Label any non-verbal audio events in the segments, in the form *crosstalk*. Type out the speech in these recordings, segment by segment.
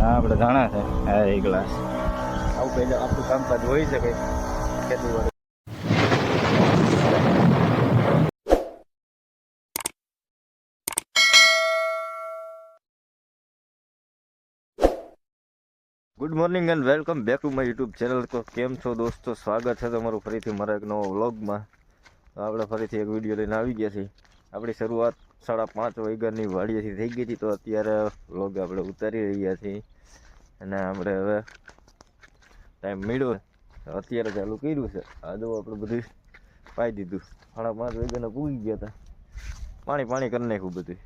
ના આપણે ધાણા છે હા એક ગ્લાસ આવું પહેલાં આપણું કામકાજ હોઈ શકે ખેતીવાડી good morning and welcome back to my YouTube channel તો કેમ છો દોસ્તો? સ્વાગત છે તમારું ફરીથી મારા એક નવો વ્લોગમાં આપણે ફરીથી એક વીડિયો લઈને આવી ગયા છીએ. આપણી શરૂઆત સાડા પાંચ વાગ્યાની વાડીએથી થઈ ગઈ હતી તો અત્યારે વ્લોગ આપણે ઉતારી રહ્યા છીએ. અને આપણે હવે ટાઈમ મળ્યો અત્યારે ચાલુ કર્યું છે. આ જો આપણે બધું પાઈ દીધું. સાડા પાંચ વાગ્યાના પૂગી ગયા હતા. પાણી પાણી કરી નાખ્યું બધું.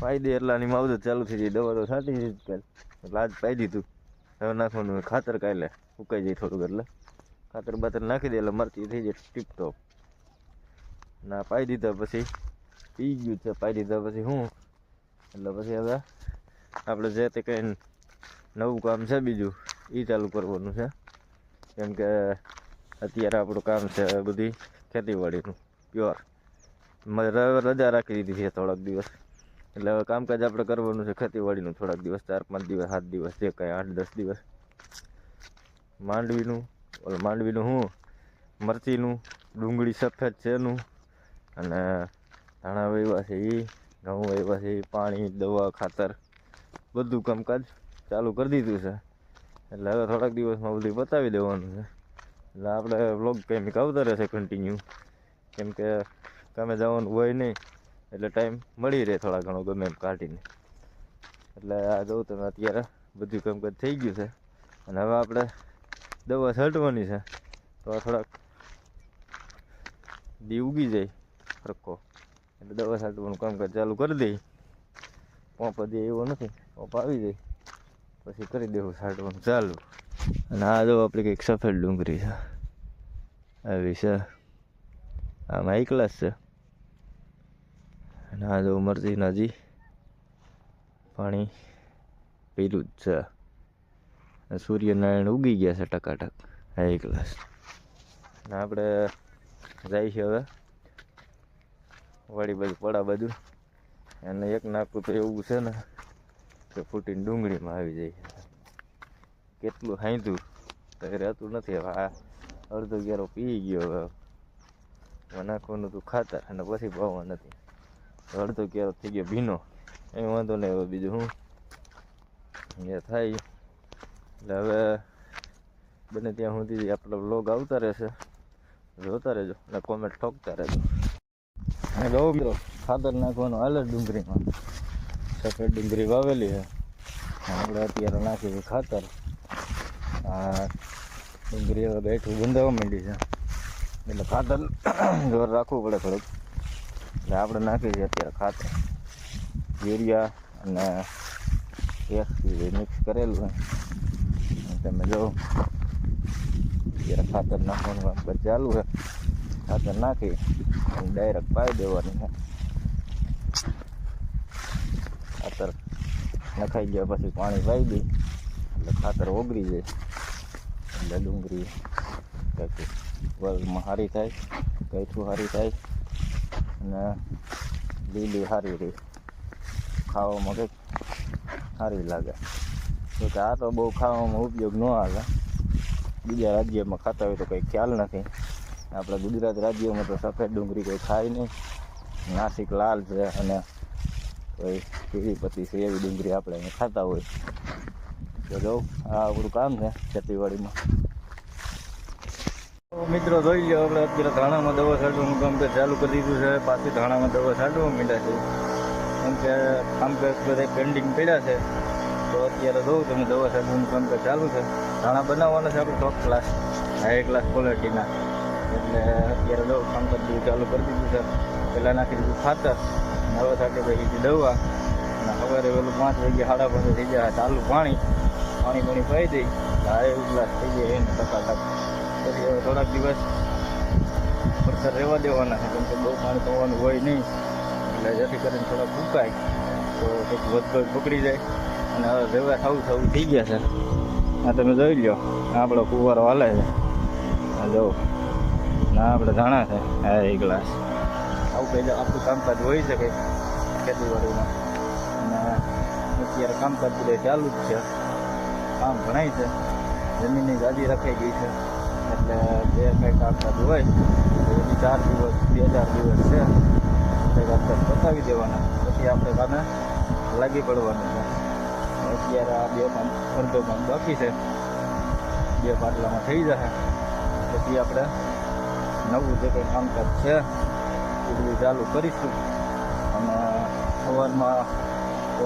પાઈ દે એટલે આની માવજત ચાલુ થઈ જાય. દવા તો છાંટી દીધી એટલે આજ પાઈ દીધું. હવે નાખવાનું ખાતર કાલે. ઉકાઈ જાય થોડુંક એટલે. ખાતર બાતર નાખી દે એટલે મરચી થઈ જાય ટીપટોપ ના પાઈ દીધા પછી પી ગયું છે પાઈ દીધા પછી હું? એટલે પછી હવે આપણે જે તે કંઈ નવું કામ છે બીજું એ ચાલુ કરવાનું છે. કેમ કે અત્યારે આપણું કામ છે બધી ખેતીવાડીનું, પ્યોર. રજા રાખી દીધી છે થોડાક દિવસ. એટલે હવે કામકાજ આપણે કરવાનું છે ખેતીવાડીનું થોડાક દિવસ, ચાર પાંચ દિવસ, સાત દિવસ, જે કાંઈ આઠ દસ દિવસ. માંડવીનું, ઓલું માંડવીનું શું મરચીનું, ડુંગળી સફેદ છે એનું અને ધાણા વાવ્યા છે એ ઘઉં વાવ્યા છે, પાણી, દવા, ખાતર, બધું કામકાજ ચાલુ કરી દીધું છે. એટલે હવે થોડાક દિવસમાં બધું બતાવી દેવાનું છે. એટલે આપણે વ્લોગ કંઈક આવતા રહેશે કન્ટિન્યુ કેમ કે કામે જવાનું હોય નહીં, એટલે ટાઈમ મળી રહે થોડા ઘણો ગમે એમ કાઢીને. એટલે આ જોઉં તમે અત્યારે બધું કામકાજ થઈ ગયું છે. અને હવે આપણે દવા છાંટવાની છે. તો આ થોડાક દી ઉગી જાય ફરકો એટલે દવા છાંટવાનું કામકાજ ચાલુ કરી દઈ પંપ હજી એવો નથી. પંપ આવી જાય. પછી કરી દેવું છાંટવાનું ચાલુ. અને આ જો આપણે કંઈક સફેદ ડુંગળી છે. આવી છે. આમાં હાઈ ક્લાસ છે. અને આ જો મરચીના હજી પાણી પીલું જ છે. સૂર્યનારાયણ ઉગી ગયા છે ટકાટક. હાઈ ક્લાસ અને આપણે જાય છે હવે. વાડી બાજુ પડા બાજુ અને એક નાખું તો એવું છે ને કે ફૂટીને ડુંગળીમાં આવી જાય. કેટલું હાંધું તો રહેતું નથી. હવે આ અડધો ગેરો પી ગયો હવે. નાખવાનું તું ખાતર અને પછી ભાવવા નથી. અડધો કેરો થઈ ગયો ભીનો. એ વાંધો નહીં હવે બીજું હું? એ થાય. એટલે હવે બને ત્યાં સુધી આપણો બ્લોગ આવતા રહેશે. જોતા રહેજો અને કોમેન્ટ ઠોકતા રહેજો. અને બહુ મિત્રો ખાતર નાખવાનું હાલે ડુંગળીમાં. સફેદ ડુંગળી વાવેલી છે. આપણે અત્યારે નાખીએ છે ખાતર. આ ડુંગળી હવે બેઠું બંધાવવા માંડી છે. એટલે ખાતર *coughs* જોર રાખવું પડે થોડુંક. એટલે આપણે નાખીએ છીએ અત્યારે ખાતર. યુરિયા અને એક મિક્સ કરેલું હોય તમે જો અત્યારે ખાતર નાખવાનું કામ ચાલુ છે. ખાતર નાખી અને ડાયરેક્ટ પાઈ દેવાની ખાતર નખાઈ ગયા પછી પાણી પાઈ દઈ એટલે ખાતર ઓગળી જાય. એટલે ડુંગળી વલમાં સારી થાય કઈઠું સારી થાય અને લીલી સારી રહી. ખાવામાં કંઈક સારી લાગે. તો કે આ તો બહુ ખાવામાં ઉપયોગ ન આવે. બીજા રાજ્યમાં ખાતા હોય તો કંઈ ખ્યાલ નથી. આપણા ગુજરાત રાજ્યમાં તો સફેદ ડુંગળી કોઈ ખાય નહીં. નાસિક લાલ છે અને કોઈ પીળી છે એવી ડુંગળી આપણે અહીંયા ખાતા હોય. તો જો, આ આપણું કામ છે ખેતીવાડીમાં. મિત્રો જોઈ લો આપણે અત્યારે ધાણામાં દવા છાંટવાનું કામ કે ચાલુ કરી દીધું છે. પાછી ધાણામાં દવા છાંટવા માંડ્યા છે. કેમ કે કામકાજ બધા પેન્ડિંગ પડ્યા છે. તો અત્યારે જોઉં તમે દવા છાંટવાનું કામકાજ ચાલુ છે. ધાણા બનાવવાના છે આપણે ટોપ ક્લાસ હાઈ ક્લાસ ક્વોલિટીના એટલે અત્યારે દઉં કામ બધું ચાલુ કરી દીધું છે. પહેલાં નાખી દીધું ખાતર દવા સાથે પછી દવા. અને સવારે પેલું પાંચ વાગ્યા સાડા પાંચ થઈ જાય, ચાલુ પાણી. પાણી પાણી પાઈ દઈ હાઈ ગ્લાસ થઈ જાય એને ટકા ટકાટક. પછી હવે થોડાક દિવસ વરસાદ રહેવા દેવાના છે, કેમ કે બહુ પાણી થવાનું હોય નહીં. એટલે જેથી કરીને થોડાક ફૂંકાય તો કંઈક વધઘટ પકડી જાય. અને હવે રહેવા થવું થવું થઈ ગયા છે. આ તમે જોઈ લો આપણો કુવારો હાલે છે. આ જો. ના, આપણે ધાણા છે. હા એ ગ્લાસ. આવું પહેલાં આપણું કામકાજ હોઈ શકે ખેતીવાડીમાં. અને અત્યારે કામકાજ બધે ચાલુ જ છે. કામ ભણાય છે. જમીનની ગાદી રખાઈ ગઈ છે. એટલે બે કંઈ કામકાજ હોય તો ચાર દિવસ, બે ચાર દિવસ છે. તે કામકાજ પતાવી દેવાના. પછી આપણે કામે લાગી પડવાનું છે. અત્યારે આ બે પાન અડધો પાન બાકી છે. બે પાટલામાં થઈ જશે. પછી આપણે નવું જે કંઈ કામકાજ છે એ બધું ચાલુ કરીશું. અને સવારમાં